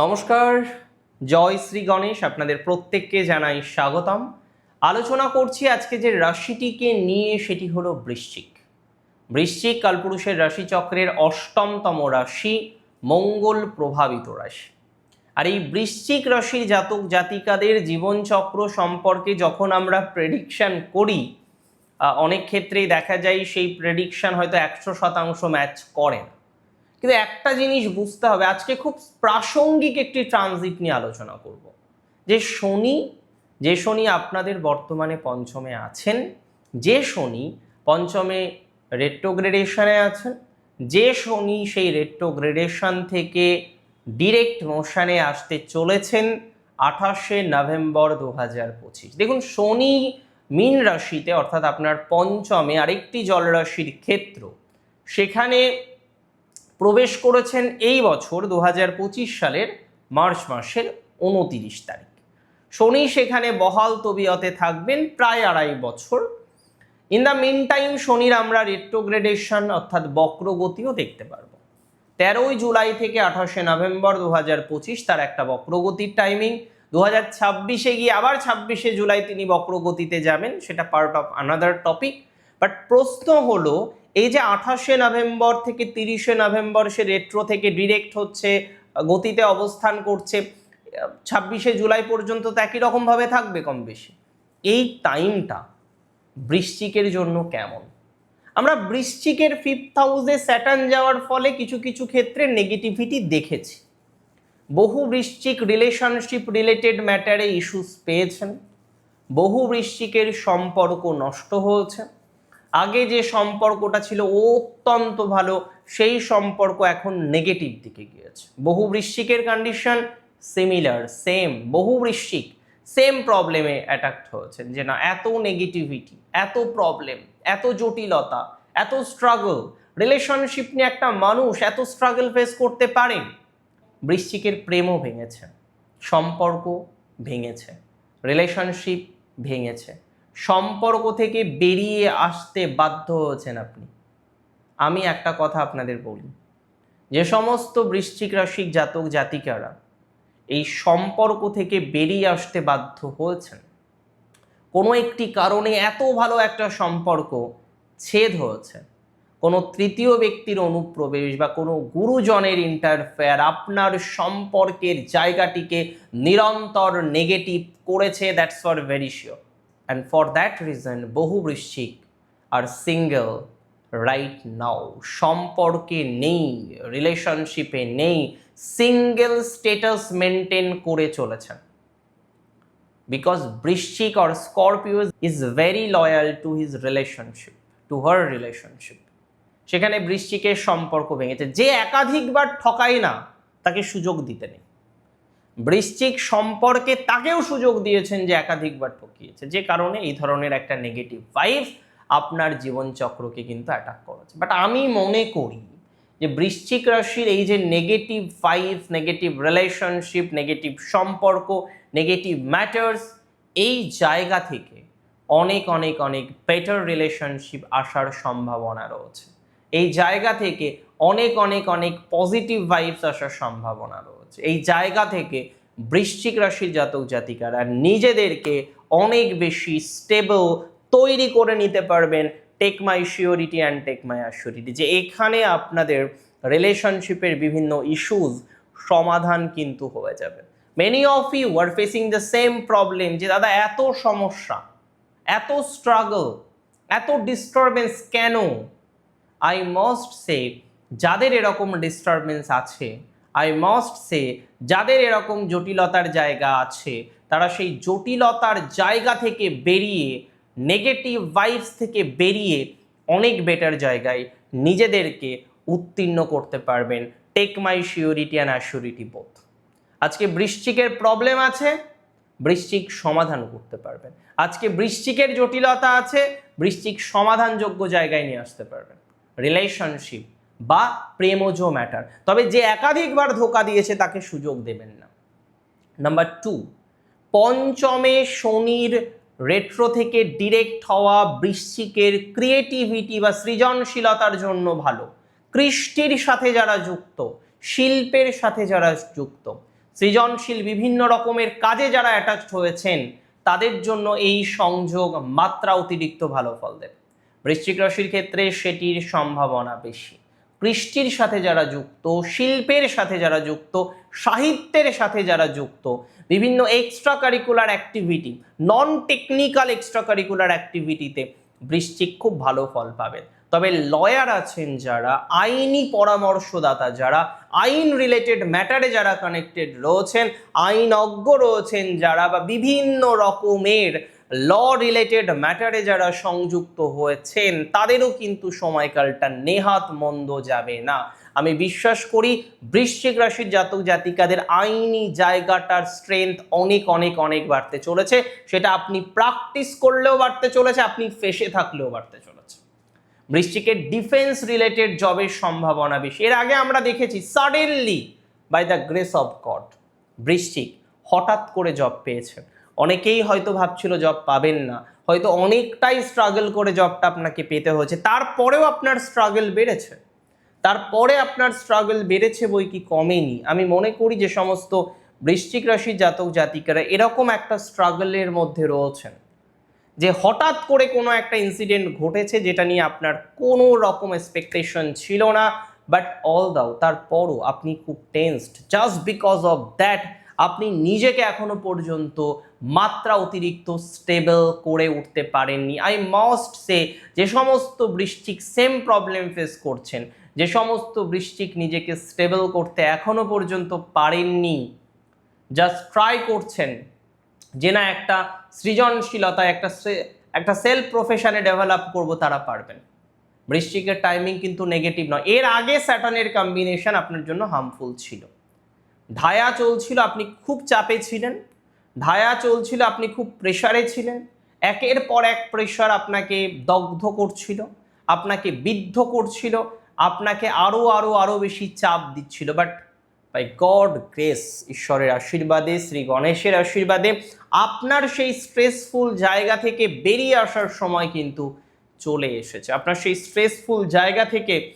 নমস্কার, জয় শ্রী গণেশ, আপনাদের প্রত্যেককে জানাই স্বাগতম। আলোচনা করছি আজকে যে রাশিটিকে নিয়ে, সেটি হলো বৃশ্চিক। বৃশ্চিক কালপুরুষের রাশিচক্রের অষ্টমতম রাশি, মঙ্গল প্রভাবিত রাশি। আর এই বৃশ্চিক রাশির জাতক জাতিকাদের জীবনচক্র সম্পর্কে যখন আমরা প্রেডিকশান করি অনেক ক্ষেত্রেই দেখা যায় সেই প্রেডিকশন হয়তো একশো শতাংশ ম্যাচ করে না কিন্তু একটা জিনিস বুঝতে হবে, আজকে খুব প্রাসঙ্গিক একটি ট্রানজিট নিয়ে আলোচনা করব। যে শনি যে শনি আপনাদের বর্তমানে পঞ্চমে আছেন, যে শনি পঞ্চমে রেট্রোগ্রেডেশনে আছেন, যে শনি সেই রেট্রোগ্রেডেশন থেকে ডিরেক্ট মোশনে আসতে চলেছেন আঠাশে নভেম্বর দু হাজার পঁচিশ। দেখুন, শনি মীন রাশিতে অর্থাৎ আপনার পঞ্চমে আরেকটি জলরাশির ক্ষেত্র, সেখানে প্রবেশ করেছেন এই বছর দু হাজার পঁচিশ সালের মার্চ মাসের উনতিরিশ তারিখ। শনি সেখানে বহাল তবিয়তে থাকবেন প্রায় আড়াই বছর। ইন দ্য মিন টাইম শনির আমরা রেট্রোগ্রেডেশন অর্থাৎ বক্রগতিও দেখতে পারব। তেরোই জুলাই থেকে আঠাশে নভেম্বর দু হাজার পঁচিশ তার একটা বক্রগতির টাইমিং। দু হাজার ছাব্বিশে গিয়ে আবার ছাব্বিশে জুলাই তিনি বক্রগতিতে যাবেন, সেটা part of another topic but প্রশ্ন হলো এই যে আঠাশে নভেম্বর থেকে তিরিশে নভেম্বর সে রেট্রো থেকে ডিরেক্ট হচ্ছে, গতিতে অবস্থান করছে, ছাব্বিশে জুলাই পর্যন্ত তো একই রকমভাবে থাকবে কম বেশি। এই টাইমটা বৃশ্চিকের জন্য কেমন? আমরা বৃশ্চিকের ফিফথ হাউসে স্যাটার্ন যাওয়ার ফলে কিছু কিছু ক্ষেত্রে নেগেটিভিটি দেখেছি। বহু বৃশ্চিক রিলেশনশিপ রিলেটেড ম্যাটারে ইস্যুস পেয়েছেন। বহু বৃশ্চিকের সম্পর্ক নষ্ট হয়েছে। আগে যে সম্পর্কটা ছিল অত্যন্ত ভালো, সেই সম্পর্ক এখন নেগেটিভ দিকে গিয়েছে। বহু বৃশ্চিকের কন্ডিশন সিমিলার সেম বহু বৃশ্চিক সেম প্রবলেমে অ্যাটাক্ট হয়েছেন যে না, এত নেগেটিভিটি এত প্রবলেম এত জটিলতা, এত স্ট্রাগল রিলেশনশিপ নিয়ে একটা মানুষ এত স্ট্রাগল ফেস করতে পারে। বৃশ্চিকের প্রেমও ভেঙেছে, সম্পর্ক ভেঙেছে রিলেশনশিপ ভেঙেছে। সম্পর্ক থেকে বেরিয়ে আসতে বাধ্য হয়েছেন আপনি। আমি একটা কথা আপনাদের বলি। যে সমস্ত বৃশ্চিক রাশিক জাতক জাতিকারা এই সম্পর্ক থেকে বেরিয়ে আসতে বাধ্য হয়েছেন। কোনো একটি কারণে এত ভালো একটা সম্পর্ক ছেদ হয়েছে। কোনো তৃতীয় ব্যক্তির অনুপ্রবেশ বা কোনো গুরুজনের ইন্টারফেয়ার আপনার সম্পর্কের জায়গাটিকে নিরন্তর নেগেটিভ করেছে that's for very sure and for that reason বহু বৃশ্চিক আর সিঙ্গেল রাইট নাও সম্পর্কে নেই রিলেশনশিপে নেই সিঙ্গেল স্টেটাস মেনটেন করে চলেছেন। বিকজ বৃশ্চিক or Scorpio is very loyal to his relationship to her relationship সেখানে বৃশ্চিকের সম্পর্ক ভেঙেছে। যে একাধিকবার ঠকায় না, তাকে সুযোগ দিতে নেই। বৃশ্চিক সম্পর্কে তাকেও সুযোগ দিয়েছেন যে একাধিকবার ঠকিয়েছে। যে কারণে এই ধরনের একটা নেগেটিভ ভাইব আপনার জীবনচক্রকে কিন্তু অ্যাটাক করেছে। বাট আমি মনে করি যে বৃশ্চিক রাশির এই যে negative vibes negative relationship negative সম্পর্ক নেগেটিভ ম্যাটার্স এই জায়গা থেকে অনেক অনেক অনেক বেটার রিলেশনশিপ আসার সম্ভাবনা রয়েছে। এই জায়গা থেকে অনেক অনেক অনেক পজিটিভ ভাইবস আসার সম্ভাবনা রয়েছে। এই জায়গা থেকে বৃশ্চিক রাশির জাতক জাতিকারা নিজেদেরকে অনেক বেশি স্টেবল তৈরি করে নিতে পারবেন take my surety and take my assurity. যে এখানে আপনাদের রিলেশনশিপের বিভিন্ন ইস্যুজ সমাধান কিন্তু হয়ে যাবে। Many of you are facing the same problem যে, দাদা, এত সমস্যা, এত স্ট্রাগল এত ডিস্টারবেন্স কেন? আই মাস্ট সে যাদের এরকম ডিস্টারবেন্স আছে আই মাস্ট সে যাদের এরকম জটিলতার জায়গা আছে, তারা সেই জটিলতার জায়গা থেকে বেরিয়ে নেগেটিভ ভাইবস থেকে বেরিয়ে অনেক বেটার জায়গায় নিজেদেরকে উত্তীর্ণ করতে পারবেন। Take my surety and assurity both আজকে বৃশ্চিকের প্রবলেম আছে, বৃশ্চিক সমাধান করতে পারবেন। আজকে বৃশ্চিকের জটিলতা আছে, বৃশ্চিক সমাধানযোগ্য জায়গায় নিয়ে আসতে পারবেন। রিলেশনশিপ বা প্রেমজ ম্যাটার। তবে যে একাধিকবার ধোকা দিয়েছে তাকে সুযোগ দেবেন না। নাম্বার টু, পঞ্চমে শনির রেট্রো থেকে ডিরেক্ট হওয়া বৃশ্চিকের ক্রিয়েটিভিটি বা সৃজনশীলতার জন্য ভালো। কৃষ্টির সাথে যারা যুক্ত, শিল্পের সাথে যারা যুক্ত, সৃজনশীল বিভিন্ন রকমের কাজে যারা অ্যাটাচড হয়েছেন, তাদের জন্য এই সংযোগ মাত্রা অতিরিক্ত ভালো ফল দেবে। বৃশ্চিক রাশির ক্ষেত্রে সেটির সম্ভাবনা বেশি। কৃষ্টির সাথে যারা যুক্ত, শিল্পের সাথে যারা যুক্ত, সাহিত্যের সাথে যারা যুক্ত, বিভিন্ন extra curricular activity non technical extra curricular অ্যাক্টিভিটিতে বৃশ্চিক খুব ভালো ফল পাবেন। তবে লয়ার আছেন যারা, আইনি পরামর্শদাতা যারা, আইন রিলেটেড ম্যাটারে যারা কানেক্টেড রয়েছেন, আইনজ্ঞ রয়েছেন যারা, বা বিভিন্ন রকমের ল রিলেটেড ম্যাটারে যারা সংযুক্ত হয়েছেন, তাদেরও কিন্তু সময়কালটা নেহাত মন্দ যাবে না। আমি বিশ্বাস করি বৃশ্চিক রাশির জাতক জাতিকাদের আইনি জায়গাটার স্ট্রেংথ অনেক অনেক অনেক বাড়তে চলেছে। সেটা আপনি প্র্যাকটিস করলেও বাড়তে চলেছে, আপনি ফেসে থাকলেও বাড়তে চলেছে। বৃশ্চিকের ডিফেন্স রিলেটেড জবের সম্ভাবনা বেশি। এর আগে আমরা দেখেছি suddenly by the grace of God বৃশ্চিক হঠাৎ করে জব পেয়েছেন। অনেকেই হয়তো ভাবছিল জব পাবেন না। হয়তো অনেকটাই স্ট্রাগল করে জবটা আপনাকে পেতে হয়েছে। তারপরেও আপনার স্ট্রাগল বেড়েছে। তারপরে আপনার স্ট্রাগল বেড়েছে বই কি কমেনি? আমি মনে করি যে সমস্ত বৃশ্চিক রাশির জাতক জাতিকারা এরকম একটা স্ট্রাগলের মধ্যে রয়েছেন। যে হঠাৎ করে কোনো একটা ইনসিডেন্ট ঘটেছে যেটা নিয়ে আপনার কোনো রকম এক্সপেকটেশন ছিল না বাট অল দাও তারপরও আপনি খুব tensed just because of that আপনি নিজেকে এখনও পর্যন্ত মাত্রা অতিরিক্ত স্টেবল করে উঠতে পারেননি। আই মাস্ট সে যে সমস্ত বৃষ্টিক সেম প্রবলেম ফেস করছেন, যে সমস্ত বৃষ্টিক নিজেকে স্টেবল করতে এখনও পর্যন্ত পারেননি জাস্ট ট্রাই করছেন, যে না একটা সৃজনশীলতা, একটা একটা সেলফ প্রফেশনে ডেভেলপ করব তারা পারবেন। বৃষ্টিকের টাইমিং কিন্তু নেগেটিভ নয়। এর আগে স্যাটানের কম্বিনেশন আপনার জন্য হার্মফুল ছিল। ঢায়া চলছিল, আপনি খুব চাপে ছিলেন। ধায়া চলছিল, আপনি খুব প্রেশারে ছিলেন। একের পর এক প্রেশার আপনাকে দগ্ধ করছিল, আপনাকে বিদ্ধ করছিল, আপনাকে আরও আরও আরও বেশি চাপ দিচ্ছিল। বাট বাই গড গ্রেস ঈশ্বরের আশীর্বাদে, শ্রী গণেশের আশীর্বাদে, আপনার সেই স্ট্রেসফুল জায়গা থেকে বেরিয়ে আসার সময় কিন্তু চলে এসেছে। আপনার সেই স্ট্রেসফুল জায়গা থেকে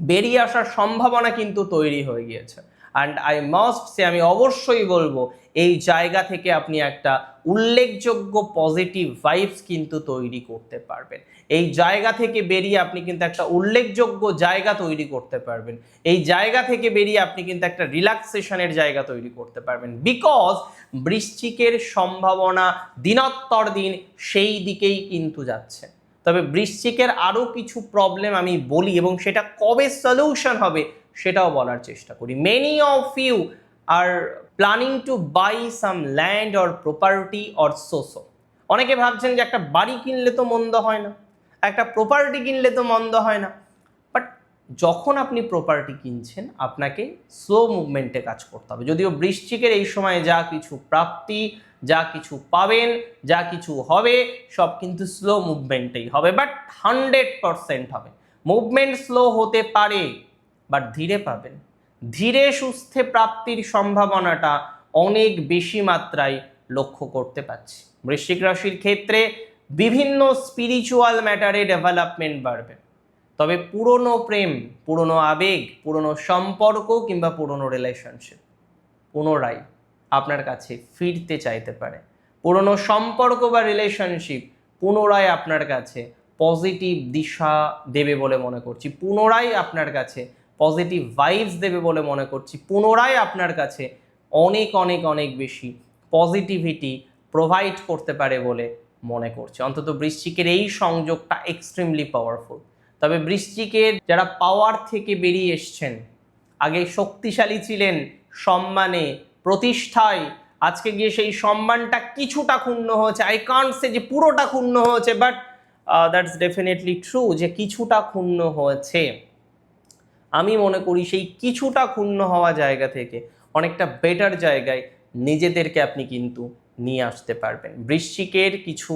বেরিয়ে আসার সম্ভাবনা কিন্তু তৈরি হয়ে গিয়েছে। অ্যান্ড আই মাস্ট সে আমি অবশ্যই বলব, এই জায়গা থেকে আপনি একটা উল্লেখযোগ্য পজিটিভ ভাইবস কিন্তু তৈরি করতে পারবেন। এই জায়গা থেকে বেরিয়ে আপনি কিন্তু একটা উল্লেখযোগ্য জায়গা তৈরি করতে পারবেন। এই জায়গা থেকে বেরিয়ে আপনি কিন্তু একটা রিল্যাক্সেশনের জায়গা তৈরি করতে পারবেন। বিকজ বৃশ্চিকের সম্ভাবনা দিনোত্তর দিন সেই দিকেই কিন্তু যাচ্ছে। তবে বৃশ্চিকের আরও কিছু প্রবলেম আমি বলি এবং সেটা কবে সলিউশন হবে সেটাও বলার চেষ্টা করি। Many of you are planning to buy some land or property or সোসো অনেকে ভাবছেন যে একটা বাড়ি কিনলে তো মন্দ হয় না, একটা প্রপার্টি কিনলে তো মন্দ হয় না। বাট যখন আপনি প্রপার্টি কিনছেন, আপনাকে স্লো মুভমেন্টে কাজ করতে হবে। যদিও বৃশ্চিকের এই সময়ে যা কিছু প্রাপ্তি, যা কিছু পাবেন, যা কিছু হবে, সব কিন্তু স্লো মুভমেন্টেই হবে। বাট হান্ড্রেড পারসেন্ট হবে। মুভমেন্ট স্লো হতে পারে। বাট ধীরে পাবেন। ধীরে সুস্থে প্রাপ্তির সম্ভাবনাটা অনেক বেশি মাত্রায় লক্ষ্য করতে পারছি। বৃশ্চিক রাশির ক্ষেত্রে বিভিন্ন স্পিরিচুয়াল ম্যাটারে ডেভেলপমেন্ট বাড়বে। তবে পুরনো প্রেম, পুরনো আবেগ, পুরনো সম্পর্ক কিংবা পুরনো রিলেশনশিপ পুনরায় আপনার কাছে ফিরতে চাইতে পারে। পুরনো সম্পর্ক বা রিলেশনশিপ পুনরায় আপনার কাছে পজিটিভ দিশা দেবে বলে মনে করছি। পুনরায় আপনার কাছে পজিটিভ ভাইবস দেবে বলে মনে করছি। পুনরায় আপনার কাছে অনেক অনেক অনেক বেশি পজিটিভিটি প্রোভাইড করতে পারে বলে মনে করছি। অন্তত বৃশ্চিকের এই সংযোগটা এক্সট্রিমলি পাওয়ারফুল তবে বৃশ্চিকের যারা পাওয়ার থেকে বেরিয়ে এসছেন, আগে শক্তিশালী ছিলেন সম্মানে, প্রতিষ্ঠায়, আজকে গিয়ে সেই সম্মানটা কিছুটা ক্ষুণ্ণ হয়েছে। আই কান্ট সে যে পুরোটা ক্ষুণ্ণ হয়েছে বাট দ্যাটস ডেফিনেটলি ট্রু যে কিছুটা ক্ষুণ্ণ হয়েছে। আমি মনে করি সেই কিছুটা ক্ষুণ্ণ হওয়া জায়গা থেকে অনেকটা বেটার জায়গায় নিজেদেরকে আপনি কিন্তু নিয়ে আসতে পারবেন। বৃশ্চিকের কিছু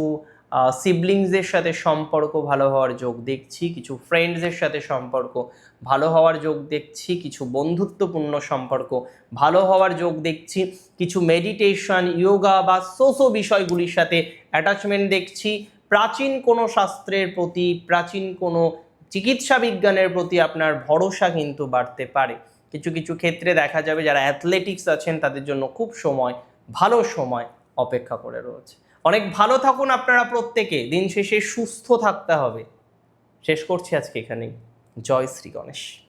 সিবলিংসদের সাথে সম্পর্ক ভালো হওয়ার যোগ দেখছি, কিছু ফ্রেন্ডসের সাথে সম্পর্ক ভালো হওয়ার যোগ দেখছি, কিছু বন্ধুত্বপূর্ণ সম্পর্ক ভালো হওয়ার যোগ দেখছি, কিছু মেডিটেশন ইয়োগা বা সোসো বিষয়গুলির সাথে অ্যাটাচমেন্ট দেখছি। প্রাচীন কোনো শাস্ত্রের প্রতি, প্রাচীন কোনো চিকিৎসা বিজ্ঞানের প্রতি আপনার ভরসা কিন্তু বাড়তে পারে। কিছু কিছু ক্ষেত্রে দেখা যাবে যারা অ্যাথলেটিক্স আছেন, তাদের জন্য খুব সময়, ভালো সময় অপেক্ষা করে রয়েছে। অনেক ভালো থাকুন আপনারা প্রত্যেকে। দিন শেষে সুস্থ থাকতে হবে। শেষ করছি আজকে এখানেই। জয় শ্রী গণেশ।